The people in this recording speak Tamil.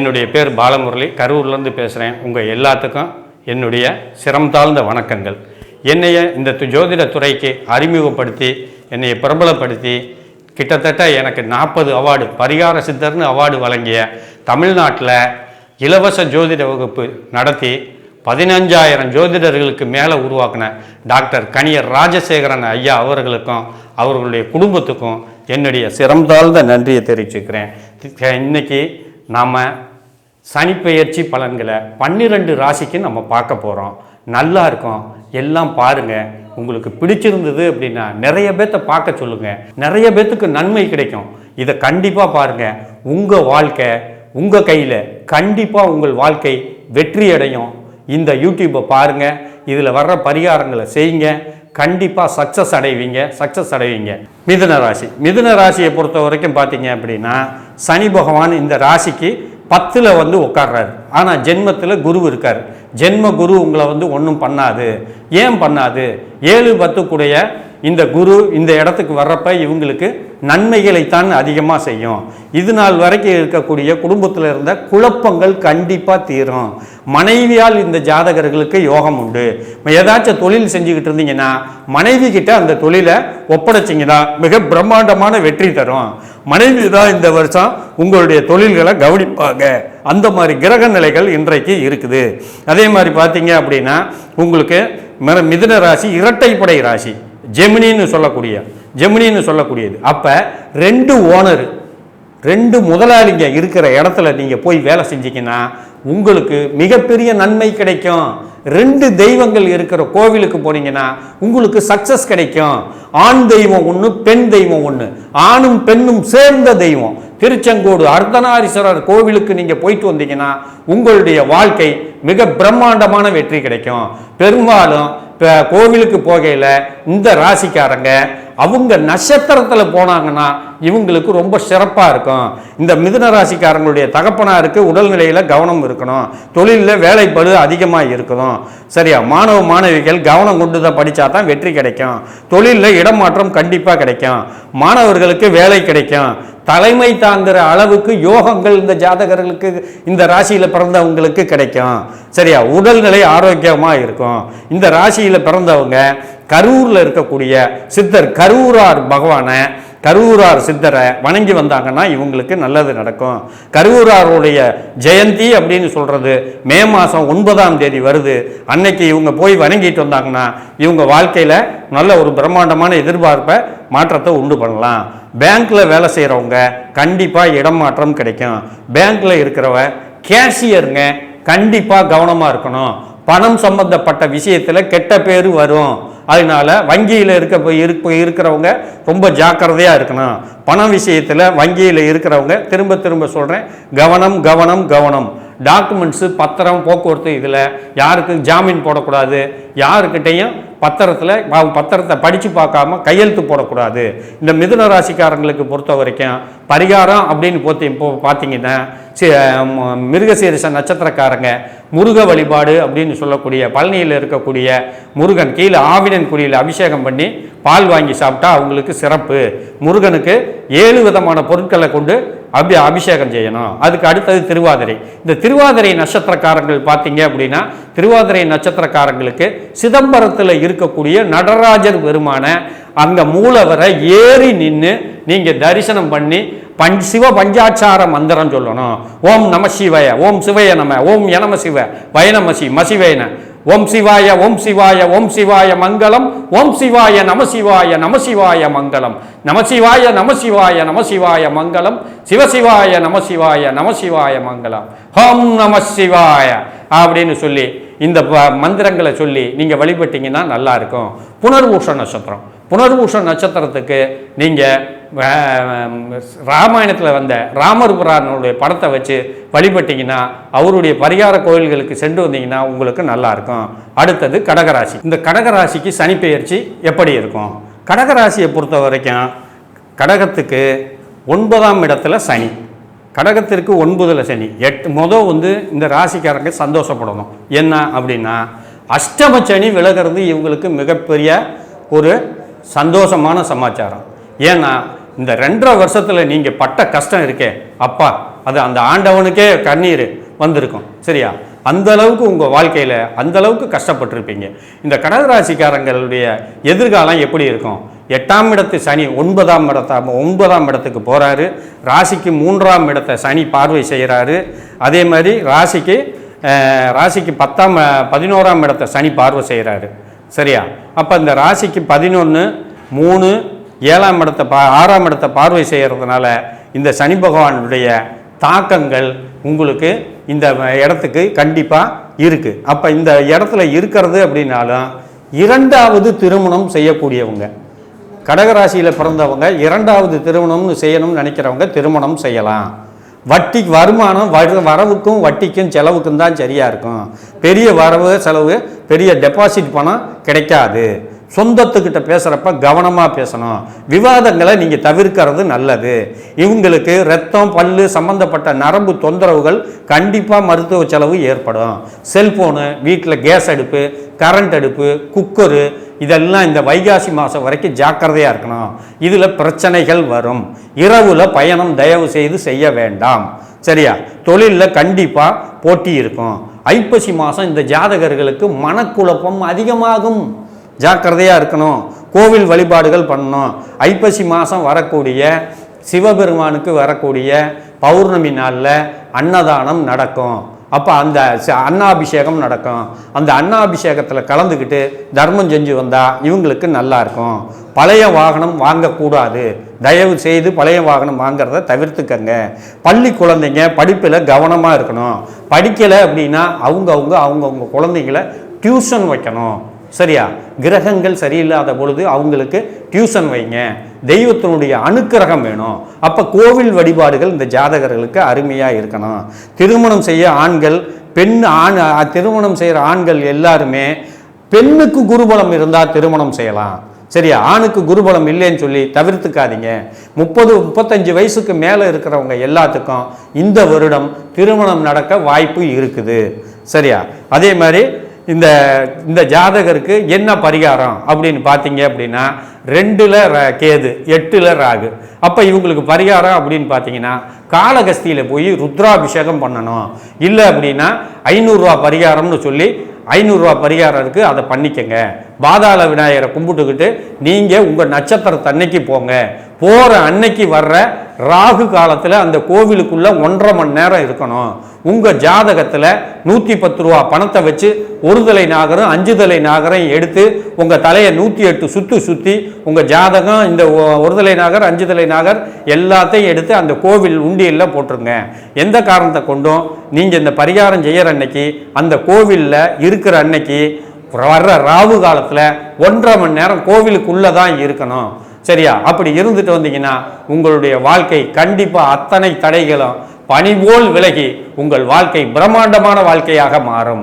என்னுடைய பேர் பாலமுரளி கரூர்லேருந்து பேசுகிறேன் உங்கள் எல்லாத்துக்கும் என்னுடைய சிரம் தாழ்ந்த வணக்கங்கள். என்னைய இந்த து- ஜோதிட துறைக்கு அறிமுகப்படுத்தி என்னை பிரபலப்படுத்தி கிட்டத்தட்ட எனக்கு நாற்பது அவார்டு பரிகார சித்தர்னு அவார்டு வழங்கிய தமிழ்நாட்டில் இலவச ஜோதிட வகுப்பு நடத்தி பதினஞ்சாயிரம் ஜோதிடர்களுக்கு மேலே உருவாக்கின டாக்டர் கணியர் ராஜசேகரன் ஐயா அவர்களுக்கும் அவர்களுடைய குடும்பத்துக்கும் என்னுடைய சிரம் தாழ்ந்த நன்றியை தெரிவிச்சுக்கிறேன். இன்னைக்கு நாம் சனிப்பெயர்ச்சி பலன்களை பன்னிரெண்டு ராசிக்கு நம்ம பார்க்க போகிறோம் நல்லா இருக்கும். எல்லாம் பாருங்கள் உங்களுக்கு பிடிச்சிருந்தது அப்படின்னா நிறைய பேர்த்த பார்க்க சொல்லுங்கள் நிறைய பேர்த்துக்கு நன்மை கிடைக்கும். இதை கண்டிப்பாக பாருங்கள் உங்கள் வாழ்க்கை உங்கள் கையில் கண்டிப்பாக உங்கள் வாழ்க்கை வெற்றி அடையும். இந்த யூடியூப்பை பாருங்கள் இதில் வர்ற பரிகாரங்களை செய்யுங்க. கண்டிப்பாக சக்ஸஸ் அடைவீங்க. சக்ஸஸ் அடைவீங்க. மிதுன ராசி. மிதுன ராசியை பொறுத்த வரைக்கும் பார்த்தீங்க அப்படின்னா சனி பகவான் இந்த ராசிக்கு பத்தில் வந்து உட்கார்றாரு ஆனால் ஜென்மத்தில் குரு இருக்கார். ஜென்ம குரு உங்களை வந்து ஒன்றும் பண்ணாது. ஏன் பண்ணாது? ஏழு பத்துக்குடைய இந்த குரு இந்த இடத்துக்கு வர்றப்ப இவங்களுக்கு நன்மைகளைத்தான் அதிகமாக செய்யும். இது நாள் வரைக்கும் இருக்கக்கூடிய குடும்பத்தில் இருந்த குழப்பங்கள் கண்டிப்பாக தீரும். மனைவியால் இந்த ஜாதகர்களுக்கு யோகம் உண்டு. ஏதாச்சும் தொழில் செஞ்சுக்கிட்டு இருந்தீங்கன்னா மனைவி கிட்ட அந்த தொழிலை ஒப்படைச்சிங்கன்னா மிக பிரம்மாண்டமான வெற்றி தரும். மனைவி தான் இந்த வருஷம் உங்களுடைய தொழில்களை கவனிப்பாங்க. அந்த மாதிரி கிரக நிலைகள் இன்றைக்கு இருக்குது. அதே மாதிரி பார்த்தீங்க அப்படின்னா உங்களுக்கு மிர- மிதுன ராசி இரட்டைப்படை ராசி. ஜெமினின்னு சொல்லக்கூடிய ஜெமினின்னு சொல்லக்கூடியது. அப்போ ரெண்டு ஓனர் ரெண்டு முதலாளிங்க இருக்கிற இடத்துல நீங்கள் போய் வேலை செஞ்சீங்கன்னா உங்களுக்கு மிகப்பெரிய நன்மை கிடைக்கும். ரெண்டு தெய்வங்கள் இருக்கிற கோவிலுக்கு போனீங்கன்னா உங்களுக்கு சக்சஸ் கிடைக்கும். ஆண் தெய்வம் ஒன்று பெண் தெய்வம் ஒன்று ஆணும் பெண்ணும் சேர்ந்த தெய்வம். திருச்செங்கோடு அர்த்தநாரீஸ்வரர் கோவிலுக்கு நீங்கள் போயிட்டு வந்தீங்கன்னா உங்களுடைய வாழ்க்கை மிக பிரம்மாண்டமான வெற்றி கிடைக்கும். பெரும்பாலும் இப்போ கோவிலுக்கு போகையில் இந்த ராசிக்காரங்க அவங்க நட்சத்திரத்தில் போனாங்கன்னா இவங்களுக்கு ரொம்ப சிறப்பாக இருக்கும். இந்த மிதுன ராசிக்காரங்களுடைய தகப்பனாருக்கு உடல்நிலையில் கவனம் இருக்கணும். தொழிலில் வேலைப்பழு அதிகமாக இருக்கணும். சரியா? மாணவ மாணவிகள் கவனம் கொண்டு தான் படித்தா தான் வெற்றி கிடைக்கும். தொழிலில் இடமாற்றம் கண்டிப்பாக கிடைக்கும். மாணவர்களுக்கு வேலை கிடைக்கும். தலைமை தாங்குற அளவுக்கு யோகங்கள் இந்த ஜாதகர்களுக்கு இந்த ராசியில் பிறந்தவங்களுக்கு கிடைக்கும். சரியா? உடல்நிலை ஆரோக்கியமாக இருக்கும். இந்த ராசியில் பிறந்தவங்க கரூரில் இருக்கக்கூடிய சித்தர் கரூரார் பகவானை கரூரார் சித்தரை வணங்கி வந்தாங்கன்னா இவங்களுக்கு நல்லது நடக்கும். கரூராருடைய ஜெயந்தி அப்படின்னு சொல்கிறது மே மாதம் ஒன்பதாம் தேதி வருது. அன்னைக்கு இவங்க போய் வணங்கிட்டு வந்தாங்கன்னா இவங்க வாழ்க்கையில் நல்ல ஒரு பிரம்மாண்டமான எதிர்பார்ப்பை மாற்றத்தை உண்டு பண்ணலாம். பேங்க்ல வேலை செய்கிறவங்க கண்டிப்பாக இடமாற்றம் கிடைக்கும். பேங்க்ல இருக்கிறவ கேஷியருங்க கண்டிப்பாக கவனமாக இருக்கணும். பணம் சம்பந்தப்பட்ட விஷயத்தில் கெட்ட பேர் வரும். அதனால வங்கியில் இருக்க இருக்க இருக்கிறவங்க ரொம்ப ஜாக்கிரதையாக இருக்கணும். பண விஷயத்தில் வங்கியில் இருக்கிறவங்க திரும்ப திரும்ப சொல்கிறேன் கவனம் கவனம் கவனம். டாக்குமெண்ட்ஸு பத்திரம் போக்குவரத்து இதில் யாருக்கும் ஜாமீன் போடக்கூடாது. யாருக்கிட்டையும் பத்திரத்தில் பத்திரத்தை படித்து பார்க்காம கையெழுத்து போடக்கூடாது. இந்த மிதுன ராசிக்காரங்களுக்கு பொறுத்த வரைக்கும் பரிகாரம் அப்படின்னு போத்தி இப்போ பார்த்தீங்கன்னா மிருகசீரிச நட்சத்திரக்காரங்க முருக வழிபாடு அப்படின்னு சொல்லக்கூடிய பழனியில் இருக்கக்கூடிய முருகன் கீழே ஆவினன் குடியில் அபிஷேகம் பண்ணி பால் வாங்கி சாப்பிட்டா அவங்களுக்கு சிறப்பு. முருகனுக்கு ஏழு விதமான பொருட்களை கொண்டு அபி அபிஷேகம் செய்யணும். அதுக்கு அடுத்தது திருவாதிரை. இந்த திருவாதிரை நட்சத்திரக்காரங்கள் பார்த்தீங்க அப்படின்னா திருவாதிரை நட்சத்திரக்காரங்களுக்கு சிதம்பரத்தில் இருக்கக்கூடிய நடராஜர் பெருமான அங்கே மூலவரை ஏறி நின்று நீங்கள் தரிசனம் பண்ணி பஞ் சிவ பஞ்சாட்சார மந்திரம் சொல்லணும். ஓம் நம சிவய ஓம் சிவய நம ஓம் யனம சிவ வயநமசி மசிவேன. ஓம் சிவாய ஓம் சிவாய ஓம் சிவாய மங்களம் ஓம் சிவாய நம சிவாய நம சிவாய மங்களம். நம சிவாய நம சிவாய நம சிவாய மங்களம் சிவசிவாய நம சிவாய நம சிவாய மங்களம். ஹோம் நம சிவாய அப்படின்னு சொல்லி இந்த ப- மந்திரங்களை சொல்லி நீங்கள் வழிபட்டீங்கன்னா நல்லா இருக்கும். புனர்பூஷ நட்சத்திரம். புனர்பூஷ நட்சத்திரத்துக்கு நீங்கள் ராமாயணத்தில் வந்த ராமர் புராணனுடைய படத்தை வச்சு வழிபட்டிங்கன்னா அவருடைய பரிகார கோயில்களுக்கு சென்று வந்தீங்கன்னா உங்களுக்கு நல்லாயிருக்கும் அடுத்தது கடகராசி. இந்த கடகராசிக்கு சனிப்பெயர்ச்சி எப்படி இருக்கும்? கடகராசியை பொறுத்த வரைக்கும் கடகத்துக்கு ஒன்பதாம் இடத்துல சனி. கடகத்திற்கு ஒன்பதில் சனி. எட்டு மொதல் வந்து இந்த ராசிக்காரங்க சந்தோஷப்படணும். என்ன அப்படின்னா அஷ்டம சனி விலகிறது இவங்களுக்கு மிகப்பெரிய ஒரு சந்தோஷமான சமாச்சாரம். ஏன்னா இந்த ரெண்டரை வருஷத்தில் நீங்கள் பட்ட கஷ்டம் இருக்கே அப்பா அது அந்த ஆண்டவனுக்கே கண்ணீர் வந்திருக்கும் சரியா? அந்த அளவுக்கு உங்கள் வாழ்க்கையில் அந்த அளவுக்கு கஷ்டப்பட்டிருப்பீங்க. இந்த கடகராசிக்காரங்களுடைய எதிர்காலம் எப்படி இருக்கும்? எட்டாம் இடத்து சனி ஒன்பதாம் இடத்த ஒன்பதாம் இடத்துக்கு போகிறாரு ராசிக்கு மூன்றாம் இடத்தை சனி பார்வை செய்கிறாரு அதே மாதிரி ராசிக்கு ராசிக்கு பத்தாம் பதினோராம் இடத்தை சனி பார்வை செய்கிறாரு சரியா? அப்போ இந்த ராசிக்கு பதினொன்று மூணு ஏழாம் இடத்தை பா ஆறாம் இடத்தை பார்வை செய்கிறதுனால இந்த சனி பகவானுடைய தாக்கங்கள் உங்களுக்கு இந்த இடத்துக்கு கண்டிப்பாக இருக்குது அப்போ இந்த இடத்துல இருக்கிறது அப்படின்னாலும் இரண்டாவது திருமணம் செய்யக்கூடியவங்க. கடகராசியில் பிறந்தவங்க இரண்டாவது திருமணம்னு செய்யணும்னு நினைக்கிறவங்க திருமணம் செய்யலாம். வட்டி வருமானம் வர வரவுக்கும் வட்டிக்கும் செலவுக்கும் தான் சரியாக இருக்கும். பெரிய வரவு செலவு பெரிய டெபாசிட் பணம் கிடைக்காது. சொந்தத்துக்கிட்ட பேசுகிறப்ப கவனமாக பேசணும். விவாதங்களை நீங்கள் தவிர்க்கிறது நல்லது. இவங்களுக்கு ரத்தம் பல்லு சம்பந்தப்பட்ட நரம்பு தொந்தரவுகள் கண்டிப்பாக மருத்துவ செலவு ஏற்படும். செல்ஃபோனு வீட்டில் கேஸ் அடுப்பு கரண்ட் அடுப்பு குக்கரு இதெல்லாம் இந்த வைகாசி மாதம் வரைக்கும் ஜாக்கிரதையாக இருக்கணும். இதில் பிரச்சனைகள் வரும். இரவில் பயணம் தயவு செய்து செய்ய வேண்டாம். சரியா? தொழிலில் கண்டிப்பாக போட்டி இருக்கும். ஐப்பசி மாதம் இந்த ஜாதகர்களுக்கு மனக்குழப்பம் அதிகமாகும். ஜாக்கிரதையாக இருக்கணும். கோவில் வழிபாடுகள் பண்ணணும். ஐப்பசி மாதம் வரக்கூடிய சிவபெருமானுக்கு வரக்கூடிய பௌர்ணமி நாளில் அன்னதானம் நடக்கும். அப்போ அந்த ச- அன்னாபிஷேகம் நடக்கும். அந்த அன்னாபிஷேகத்தில் கலந்துக்கிட்டு தர்மம் செஞ்சு வந்தால் இவங்களுக்கு நல்லா இருக்கும். பழைய வாகனம் வாங்கக்கூடாது. தயவு செய்து பழைய வாகனம் வாங்கிறத தவிர்த்துக்கங்க. பள்ளி குழந்தைங்க படிப்பில் கவனமாக இருக்கணும். படிக்கலை அப்படின்னா அவங்கவுங்க அவங்கவுங்க குழந்தைங்கள டியூஷன் வைக்கணும். சரியா? கிரகங்கள் சரியில்லாத பொழுது அவங்களுக்கு டியூஷன் வைங்க. தெய்வத்தினுடைய அனுக்கிரகம் வேணும். அப்போ கோவில் வழிபாடுகள் இந்த ஜாதகர்களுக்கு அருமையாக இருக்கணும். திருமணம் செய்ய ஆண்கள் பெண் ஆண் திருமணம் செய்கிற ஆண்கள் எல்லாருமே பெண்ணுக்கு குருபலம் இருந்தால் திருமணம் செய்யலாம். சரியா? ஆணுக்கு குருபலம் இல்லைன்னு சொல்லி தவிர்த்துக்காதீங்க. முப்பது முப்பத்தஞ்சு வயசுக்கு மேலே இருக்கிறவங்க எல்லாத்துக்கும் இந்த வருடம் திருமணம் நடக்க வாய்ப்பு இருக்குது. சரியா? அதே மாதிரி இந்த இந்த ஜாதகருக்கு என்ன பரிகாரம் அப்படின்னு பார்த்தீங்க அப்படின்னா ரெண்டில் கேது எட்டில் ராகு. அப்போ இவங்களுக்கு பரிகாரம் அப்படின்னு பார்த்தீங்கன்னா காளகஸ்தியில் போய் ருத்ராபிஷேகம் பண்ணணும். இல்லை அப்படின்னா ஐநூறுரூவா பரிகாரம்னு சொல்லி ஐநூறுரூவா பரிகாரம் இருக்குது அதை பண்ணிக்கங்க. பாதாள விநாயகரை கும்பிட்டுக்கிட்டு நீங்கள் உங்கள் நட்சத்திரத்தன்னைக்கு போங்க. போகிற அன்னைக்கு வர்ற ராகு காலத்தில் அந்த கோவிலுக்குள்ளே ஒன்றரை மணி நேரம் இருக்கணும். உங்கள் ஜாதகத்தில் நூற்றி பத்து ரூபா பணத்தை வச்சு ஒரு தலை நாகரம் அஞ்சு தலை நாகரம் எடுத்து உங்கள் தலையை நூற்றி எட்டு சுற்றி சுற்றி உங்கள் ஜாதகம் இந்த ஒ- ஒரு தலை நாகர் அஞ்சு தலை நாகர் எல்லாத்தையும் எடுத்து அந்த கோவில் உண்டியலில் போட்டுருங்க. எந்த காரணத்தை கொண்டும்? நீங்கள் இந்த பரிகாரம் செய்கிற அன்னைக்கு அந்த கோவிலில் இருக்கிற அன்னைக்கு வர்ற ராவு காலத்தில் ஒன்றரை மணி நேரம் கோவிலுக்குள்ளே தான் இருக்கணும். சரியா? அப்படி இருந்துட்டு வந்தீங்கன்னா உங்களுடைய வாழ்க்கை கண்டிப்பாக அத்தனை தடைகளும் பணிபோல் விலகி உங்கள் வாழ்க்கை பிரம்மாண்டமான வாழ்க்கையாக மாறும்.